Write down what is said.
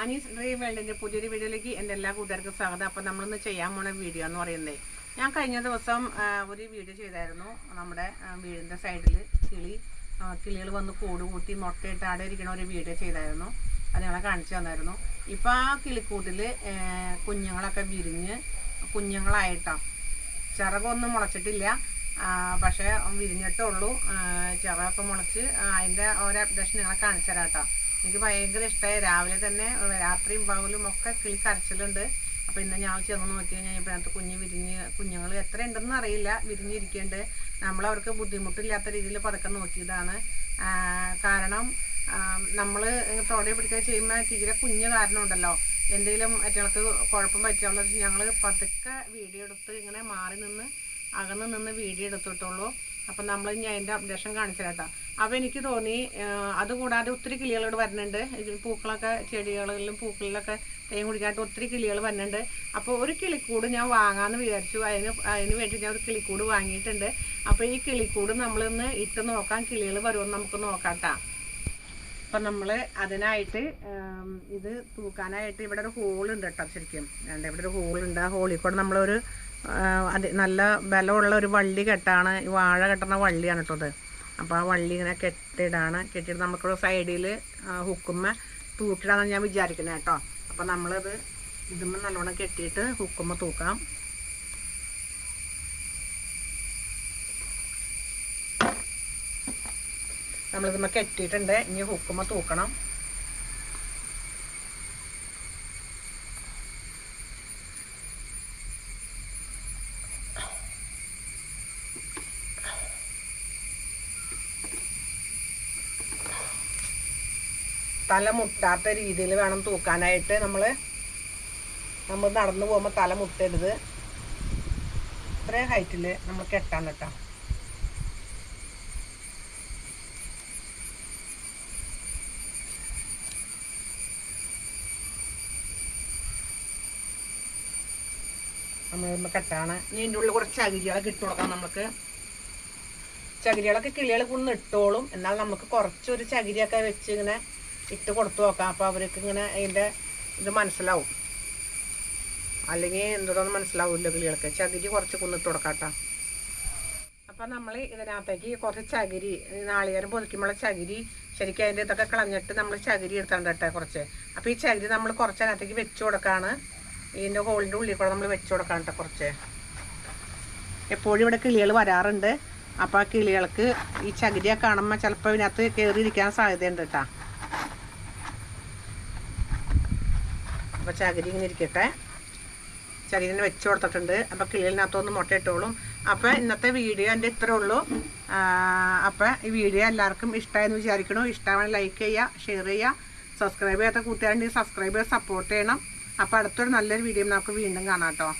Annie's dream വേൾഡിന്റെ പുതിയൊരു വീഡിയോയിലേക്ക് എന്റെ എല്ലാ കൂട്ടുകാർക്കും സ്വാഗതം. അപ്പം നമ്മളിന്ന് ചെയ്യാൻ പോണ വീഡിയോ എന്ന് പറയുന്നത് ഞാൻ കഴിഞ്ഞ ദിവസം ഒരു വീഡിയോ ചെയ്തായിരുന്നു. നമ്മുടെ വീടിന്റെ സൈഡിൽ കിളി കിളികൾ വന്ന് കൂട് കൂട്ടി മുട്ടയിട്ട് ആടെ ഇരിക്കണ ഒരു വീഡിയോ ചെയ്തായിരുന്നു. അത് ഞങ്ങളെ കാണിച്ചു തന്നായിരുന്നു. ഇപ്പം ആ കിളിക്കൂട്ടിൽ കുഞ്ഞുങ്ങളൊക്കെ വിരിഞ്ഞ് കുഞ്ഞുങ്ങളായിട്ടാണ് ചിറകൊന്നും മുളച്ചിട്ടില്ല. പക്ഷേ വിരിഞ്ഞിട്ടേ ഉള്ളൂ. ആ, ചിറകൊക്കെ മുളച്ച് അതിന്റെ ഒരു അപ്ഡേഷൻ ഞങ്ങളെ കാണിച്ചു തരാം കേട്ടോ. എനിക്ക് ഭയങ്കര ഇഷ്ടമായി രാവിലെ തന്നെ രാത്രിയും പകലും ഒക്കെ കിളി കരച്ചിലുണ്ട്. അപ്പോൾ ഇന്ന് ഞാൻ ചെന്ന് നോക്കി കഴിഞ്ഞാൽ അതിനകത്ത് കുഞ്ഞ് വിരിഞ്ഞ് കുഞ്ഞുങ്ങൾ എത്ര ഉണ്ടെന്ന് അറിയില്ല. വിരിഞ്ഞിരിക്കുന്നുണ്ട് നമ്മളവർക്ക് ബുദ്ധിമുട്ടില്ലാത്ത രീതിയിൽ പതുക്കെ നോക്കിയതാണ്. കാരണം നമ്മൾ തോടെ പിടിക്കാൻ ചെയ്യുമ്പോൾ തീരെ കുഞ്ഞ് കാരണം ഉണ്ടല്ലോ. എന്തെങ്കിലും മറ്റുകൾക്ക് കുഴപ്പം പറ്റിയുള്ളത് ഞങ്ങൾ പതുക്കെ വീഡിയോ എടുത്ത് ഇങ്ങനെ മാറി നിന്ന് അകന്ന് നിന്ന് വീഡിയോ എടുത്തിട്ടുള്ളൂ. അപ്പം നമ്മൾ ഇനി അതിന്റെ അപ്ഡേഷൻ കാണിച്ചു കേട്ടോ അപ്പോൾ എനിക്ക് തോന്നി അതുകൂടാതെ ഒത്തിരി കിളികളോട് വരുന്നുണ്ട്. പൂക്കളൊക്കെ ചെടികളിലും പൂക്കളിലൊക്കെ തേൻ കുടിക്കാനായിട്ട് ഒത്തിരി കിളികൾ വരുന്നുണ്ട്. അപ്പോൾ ഒരു കിളിക്കൂട് ഞാൻ വാങ്ങാമെന്ന് വിചാരിച്ചു. അതിന് അതിന് വേണ്ടി ഞാൻ ഒരു കിളിക്കൂട് വാങ്ങിയിട്ടുണ്ട്. അപ്പോൾ ഈ കിളിക്കൂട് നമ്മളിന്ന് ഇട്ട് നോക്കാം കിളികൾ വരുമെന്ന് നമുക്ക് നോക്കാം അപ്പം നമ്മൾ അതിനായിട്ട് ഇത് തൂക്കാനായിട്ട് ഇവിടെ ഒരു ഹോളുണ്ട് കേട്ടോ ശരിക്കും. ഇവിടെ ഒരു ഹോളുണ്ട്. ആ ഹോളിൽ കൂടെ നമ്മളൊരു അത് നല്ല ബലമുള്ള ഒരു വള്ളി കെട്ടാണ് ഈ വാഴ കെട്ടുന്ന വള്ളിയാണ് കേട്ടോ അത്. അപ്പോൾ ആ വള്ളി ഇങ്ങനെ കെട്ടിയിടാണ് കെട്ടിയിട്ട് നമുക്ക് സൈഡിൽ ഹുക്കുമ്മ തൂക്കിടാന്ന് ഞാൻ വിചാരിക്കുന്നത് കേട്ടോ. അപ്പോൾ നമ്മളത് ഇതുമ്മ നല്ലോണം കെട്ടിയിട്ട് ഹുക്കുമ്മ തൂക്കാം. നമ്മളിതുമ്മ കെട്ടിയിട്ടുണ്ട്. ഇനി ഹുക്കുമ്മ തൂക്കണം. തല മുട്ടാത്ത രീതിയിൽ വേണം തൂക്കാനായിട്ട് നമ്മൾ നമ്മൾ നടന്നു പോകുമ്പോൾ തല മുട്ടരുത്. ഇത്രയും ഹൈറ്റിൽ നമ്മൾ കെട്ടാൻ കേട്ടോ. നമ്മൾ കെട്ടാണ്. ഇനി ഇതിന്റെ ഉള്ളിൽ കുറച്ച് ചകിരികളൊക്കെ ഇട്ട് കൊടുക്കാം നമുക്ക് ചകിരികളൊക്കെ കിളികൾ കൊണ്ട് ഇട്ടോളും. എന്നാൽ നമുക്ക് കുറച്ചൊരു ചകിരിയൊക്കെ വെച്ച് ഇങ്ങനെ ഇട്ട് കൊടുത്തു നോക്കാം. അപ്പോൾ അവർക്ക് ഇങ്ങനെ അതിന്റെ ഇത് മനസ്സിലാവും. അല്ലെങ്കിൽ എന്തോന്ന് മനസ്സിലാവില്ല കിളികൾക്ക്. ചകിരി കുറച്ച് കുന്നിട്ട് കൊടുക്കാം കേട്ടോ അപ്പം നമ്മൾ ഇതിനകത്തേക്ക് കുറച്ച് ചകിരി നാളികേരം പൊതിക്കുമ്പോൾ ചകിരി ശരിക്കും അതിന്റെ ഇതൊക്കെ കളഞ്ഞിട്ട് നമ്മൾ ചകിരി എടുത്തോണ്ട് കേട്ടോ കുറച്ച്. അപ്പോൾ ഈ ചകിരി നമ്മൾ കുറച്ച് അതിനകത്തേക്ക് വെച്ച് കൊടുക്കാണ്. ഇതിന്റെ ഹോളിന്റെ ഉള്ളിൽ കൂടെ നമ്മൾ വെച്ച് കൊടുക്കാൻ കേട്ടോ കുറച്ച്. എപ്പോഴും ഇവിടെ കിളികൾ വരാറുണ്ട്. അപ്പോൾ ആ കിളികൾക്ക് ഈ ചകിരിയൊക്കെ കാണുമ്പോൾ ചിലപ്പോൾ ഇതിനകത്ത് കയറിയിരിക്കാൻ സാധ്യതയുണ്ട് കേട്ടോ അപ്പോൾ ചകിരി ഇങ്ങനെ ഇരിക്കട്ടെ. ചകിരിനെ വെച്ച് കൊടുത്തിട്ടുണ്ട്. അപ്പോൾ കിളികളിനകത്തൊന്ന് മുട്ട ഇട്ടോളും അപ്പോൾ ഇന്നത്തെ വീഡിയോ എന്റെ ഇത്രേ ഉള്ളൂ. അപ്പോൾ ഈ വീഡിയോ എല്ലാവർക്കും ഇഷ്ടമായെന്ന് വിചാരിക്കണു ഇഷ്ടമാണ് ലൈക്ക് ചെയ്യുക ഷെയർ ചെയ്യുക. സബ്സ്ക്രൈബ് ചെയ്യാത്ത കൂട്ടുകാരുണ്ടെങ്കിൽ സബ്സ്ക്രൈബ് ചെയ്ത് സപ്പോർട്ട് ചെയ്യണം. അപ്പോൾ അടുത്തൊരു നല്ലൊരു വീഡിയോ നമുക്ക് വീണ്ടും കാണാം കേട്ടോ.